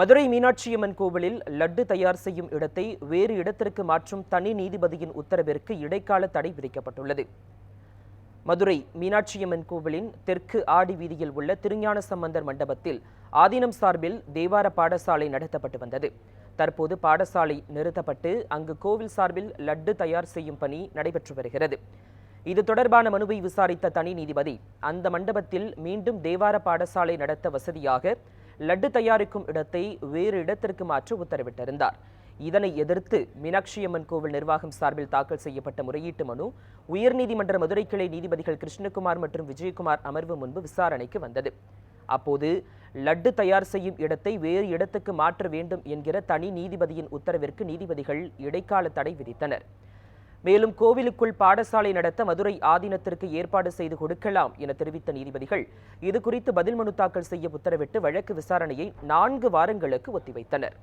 மதுரை மீனாட்சியம்மன் கோவிலில் லட்டு தயார் செய்யும் இடத்தை வேறு இடத்திற்கு மாற்றும் தனி நீதிபதியின் உத்தரவிற்கு இடைக்கால தடை விதிக்கப்பட்டுள்ளது. மதுரை மீனாட்சியம்மன் கோவிலின் தெற்கு ஆடி வீதியில் உள்ள திருஞான சம்பந்தர் மண்டபத்தில் ஆதீனம் சார்பில் தேவார பாடசாலை நடத்தப்பட்டு வந்தது. தற்போது பாடசாலை நிறுத்தப்பட்டு அங்கு கோவில் சார்பில் லட்டு தயார் செய்யும் பணி நடைபெற்று வருகிறது. இது தொடர்பான மனுவை விசாரித்த தனி நீதிபதி அந்த மண்டபத்தில் மீண்டும் தேவார பாடசாலை நடத்த வசதியாக லட்டு தயாரிக்கும் இடத்தை வேறு இடத்திற்கு மாற்ற உத்தரவிட்டிருந்தார். இதனை எதிர்த்து மீனாட்சியம்மன் கோவில் நிர்வாகம் சார்பில் தாக்கல் செய்யப்பட்ட முறையீட்டு மனு உயர்நீதிமன்ற மதுரை கிளை நீதிபதிகள் கிருஷ்ணகுமார் மற்றும் விஜயகுமார் அமர்வு முன்பு விசாரணைக்கு வந்தது. அப்போது லட்டு தயார் செய்யும் இடத்தை வேறு இடத்துக்கு மாற்ற வேண்டும் என்கிற தனி நீதிபதியின் உத்தரவிற்கு நீதிபதிகள் இடைக்கால தடை விதித்தனர். மேலும் கோவிலுக்குள் பாடசாலை நடத்த மதுரை ஆதீனத்திற்கு ஏற்பாடு செய்து கொடுக்கலாம் என தெரிவித்த நீதிபதிகள் இது குறித்து பதில் மனு தாக்கல் செய்ய உத்தரவிட்டு வழக்கு விசாரணையை நான்கு வாரங்களுக்கு ஒத்திவைத்தனர்.